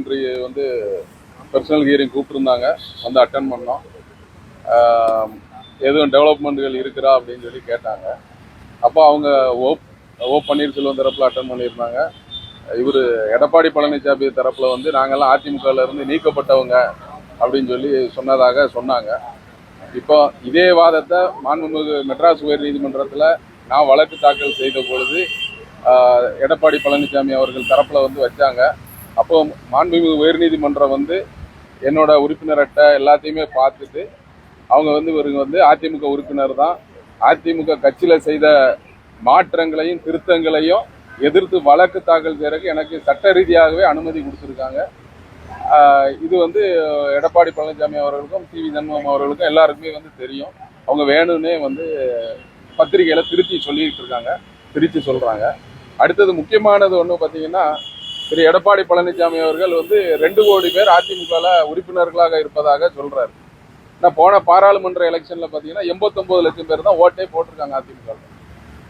இன்று வந்து personal hearing கூப்பிட்டுருந்தாங்க. வந்து அட்டன் பண்ணோம். எதுவும் டெவலப்மெண்ட்டுகள் இருக்கிறா அப்படின்னு சொல்லி கேட்டாங்க. அப்போ அவங்க ஓ ஓ பன்னீர்செல்வம் தரப்பில் அட்டன் பண்ணியிருந்தாங்க. இவர் எடப்பாடி பழனிசாமி தரப்பில் வந்து நாங்கள்லாம் அதிமுகவிலேருந்து நீக்கப்பட்டவங்க அப்படின்னு சொல்லி சொன்னதாக சொன்னாங்க. இப்போ இதே வாதத்தை மாண்புமிகு மெட்ராஸ் உயர் நீதிமன்றத்தில் நான் வழக்கு தாக்கல் செய்த பொழுது எடப்பாடி பழனிசாமி அவர்கள் தரப்பில் வந்து வச்சாங்க. அப்போ மாண்புமிகு உயர்நீதிமன்றம் வந்து என்னோட உறுப்பினர் அட்டை எல்லாத்தையுமே பார்த்துட்டு அவங்க வந்து இவருங்க வந்து அதிமுக உறுப்பினர் தான். அதிமுக கட்சியில் செய்த மாற்றங்களையும் திருத்தங்களையும் எதிர்த்து வழக்கு தாக்கல் செய்யறதுக்கு எனக்கு சட்ட ரீதியாகவே அனுமதி கொடுத்துருக்காங்க. இது வந்து எடப்பாடி பழனிசாமி அவர்களுக்கும் சி வி சண்முகம் அவர்களுக்கும் எல்லாருக்குமே வந்து தெரியும். அவங்க வேணும்னே வந்து பத்திரிகையில் திருத்தி சொல்லிட்டு இருக்காங்க திருத்தி சொல்கிறாங்க அடுத்தது முக்கியமானது ஒன்று பார்த்தீங்கன்னா திரு எடப்பாடி பழனிசாமி அவர்கள் வந்து ரெண்டு கோடி பேர் அதிமுகவில் உறுப்பினர்களாக இருப்பதாக சொல்றாரு. நான் போன பாராளுமன்ற எலெக்ஷன்ல பார்த்தீங்கன்னா எண்பத்தொன்பது லட்சம் பேர் தான் ஓட்டே போட்டிருக்காங்க அதிமுக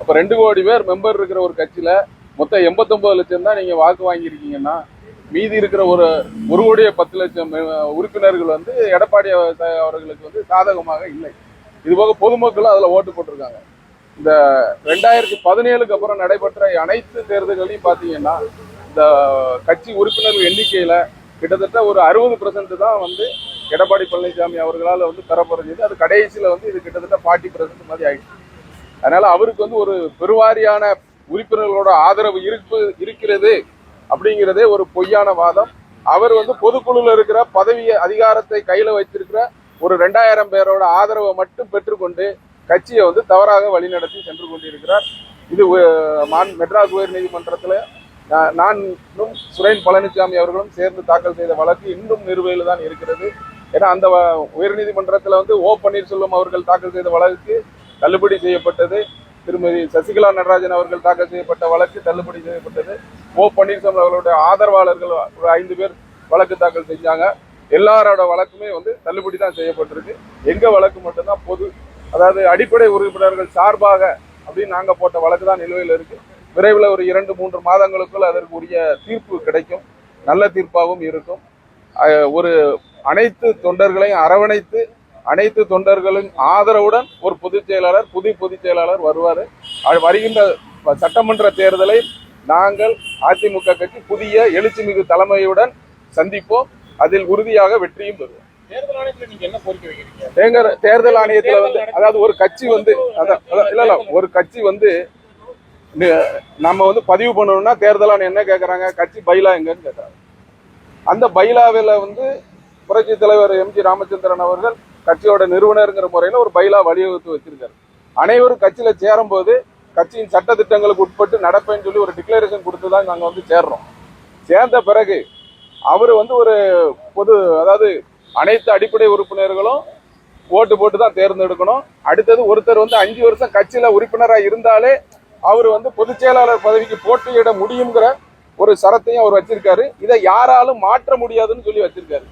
அப்போ ரெண்டு கோடி பேர் மெம்பர் இருக்கிற ஒரு கட்சியில மொத்தம் எண்பத்தொன்பது லட்சம் தான் நீங்கள் வாக்கு வாங்கியிருக்கீங்கன்னா மீதி இருக்கிற ஒரு ஒரு கோடியே பத்து லட்சம் உறுப்பினர்கள் வந்து எடப்பாடி அவர்களுக்கு வந்து சாதகமாக இல்லை. இதுபோக பொதுமக்களும் அதில் ஓட்டு போட்டிருக்காங்க. இந்த ரெண்டாயிரத்தி பதினேழுக்கு அப்புறம் நடைபெற்ற அனைத்து தேர்தல்களையும் பார்த்தீங்கன்னா இந்த கட்சி உறுப்பினர்கள் எண்ணிக்கையில் கிட்டத்தட்ட ஒரு அறுபது தான் வந்து எடப்பாடி பழனிசாமி அவர்களால் வந்து பெறப்படுறது அது கடைசியில் வந்து இது கிட்டத்தட்ட ஃபார்ட்டி பர்சன்ட் மாதிரி ஆகிடுச்சு அதனால் அவருக்கு வந்து ஒரு பெருவாரியான உறுப்பினர்களோட ஆதரவு இருப்பு இருக்கிறது அப்படிங்கிறதே ஒரு பொய்யான வாதம். அவர் வந்து பொதுக்குழுல இருக்கிற பதவியை அதிகாரத்தை கையில் வச்சிருக்கிற ஒரு ரெண்டாயிரம் பேரோட ஆதரவை மட்டும் பெற்றுக்கொண்டு கட்சியை வந்து தவறாக வழிநடத்தி சென்று கொண்டிருக்கிறார். இது உ- மான் மெட்ராஸ் உயர் நீதிமன்றத்தில் நானும் சுரேன் பழனிசாமி அவர்களும் சேர்ந்து தாக்கல் செய்த வழக்கு இன்னும் நிறுவையில் தான் இருக்கிறது. ஏன்னா அந்த உயர்நீதிமன்றத்தில் வந்து ஓ பன்னீர்செல்வம் அவர்கள் தாக்கல் செய்த வழக்கு தள்ளுபடி செய்யப்பட்டது. திருமதி சசிகலா நடராஜன் அவர்கள் தாக்கல் செய்யப்பட்ட வழக்கு தள்ளுபடி செய்யப்பட்டது. ஓ பன்னீர்செல்வம் அவர்களுடைய ஆதரவாளர்கள் ஒரு ஐந்து பேர் வழக்கு தாக்கல் செஞ்சாங்க. எல்லாரோட வழக்குமே வந்து தள்ளுபடி தான் செய்யப்பட்டிருக்கு. எங்கள் வழக்கு மட்டும்தான் பொது அதாவது அடிப்படை உறுப்பினர்கள் சார்பாக அப்படின்னு நாங்கள் போட்ட வழக்கு தான் நிலுவையில் இருக்குது விரைவில் ஒரு இரண்டு மூன்று மாதங்களுக்குள் அதற்கு உரிய தீர்ப்பு கிடைக்கும். நல்ல தீர்ப்பாகவும் இருக்கும். ஒரு அனைத்து தொண்டர்களையும் அரவணைத்து அனைத்து தொண்டர்களின் ஆதரவுடன் ஒரு பொதுச் செயலாளர் புதிய பொதுச் செயலாளர் வருவார். வருகின்ற சட்டமன்ற தேர்தலை நாங்கள் அதிமுக கட்சி புதிய எழுச்சிமிகு தலைமையுடன் சந்திப்போம். அதில் உறுதியாக வெற்றியும் பெறுவோம். தேர்தல் ஆணையத்துல வந்து அதாவது ஒரு கட்சி வந்து அதான் இல்ல இல்ல ஒரு கட்சி வந்து நம்ம வந்து பதிவு பண்ணணும்னா தேர்தல் என்ன கேட்குறாங்க கட்சி பைலா எங்கன்னு கேட்குறாங்க அந்த பைலாவில் வந்து புரட்சி தலைவர் எம்ஜி ராமச்சந்திரன் அவர்கள் கட்சியோட நிறுவனருங்கிற முறையில் ஒரு பைலா வழிவகுத்து வச்சிருக்காரு. அனைவரும் கட்சியில் சேரும்போது கட்சியின் சட்ட திட்டங்களுக்கு உட்பட்டு நடப்பேன்னு சொல்லி ஒரு டிக்ளரேஷன் கொடுத்து தான் நாங்கள் வந்து சேர்றோம். சேர்ந்த பிறகு அவர் வந்து ஒரு பொது அதாவது அனைத்து அடிப்படை உறுப்பினர்களும் ஓட்டு போட்டு தான் தேர்ந்தெடுக்கணும். அடுத்தது ஒருத்தர் வந்து அஞ்சு வருஷம் கட்சியில் உறுப்பினராக இருந்தாலே அவர் வந்து பொதுச் செயலாளர் பதவிக்கு போட்டியிட முடியுங்கிற ஒரு சரத்தையும் அவர் வச்சிருக்காரு. இதை யாராலும் மாற்ற முடியாதுன்னு சொல்லி வச்சிருக்காரு.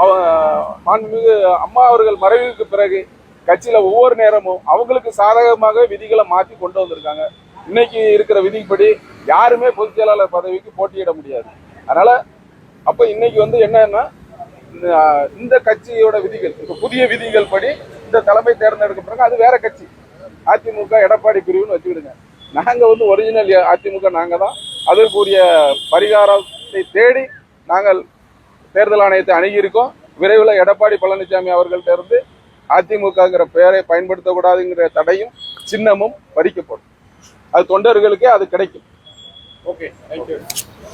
அவ மாண்புமிகு அம்மா அவர்கள் மறைவுக்கு பிறகு கட்சியில ஒவ்வொரு நேரமும் அவங்களுக்கு சாதகமாக விதிகளை மாற்றி கொண்டு வந்திருக்காங்க. இன்னைக்கு இருக்கிற விதிப்படி யாருமே பொதுச் செயலாளர் பதவிக்கு போட்டியிட முடியாது. அதனால அப்ப இன்னைக்கு வந்து என்னன்னா இந்த, இந்த கட்சியோட விதிகள் இப்ப புதிய விதிகள் படி இந்த தலைமை தேர்ந்தெடுக்க பிறகு அது வேற கட்சி. அதிமுக எடப்பாடி பிரிவுன்னு வச்சுக்கிடுங்க. நாங்கள் வந்து ஒரிஜினல் அதிமுக நாங்கள் தான் அதற்குரிய பரிகாரத்தை தேடி நாங்கள் தேர்தல் ஆணையத்தை அணுகியிருக்கோம். விரைவில் எடப்பாடி பழனிசாமி அவர்கள்ட்ட இருந்து அதிமுகங்கிற பெயரை பயன்படுத்தக்கூடாதுங்கிற தடையும் சின்னமும் பறிக்கப்படும். அது தொண்டர்களுக்கே அது கிடைக்கும். Okay thank you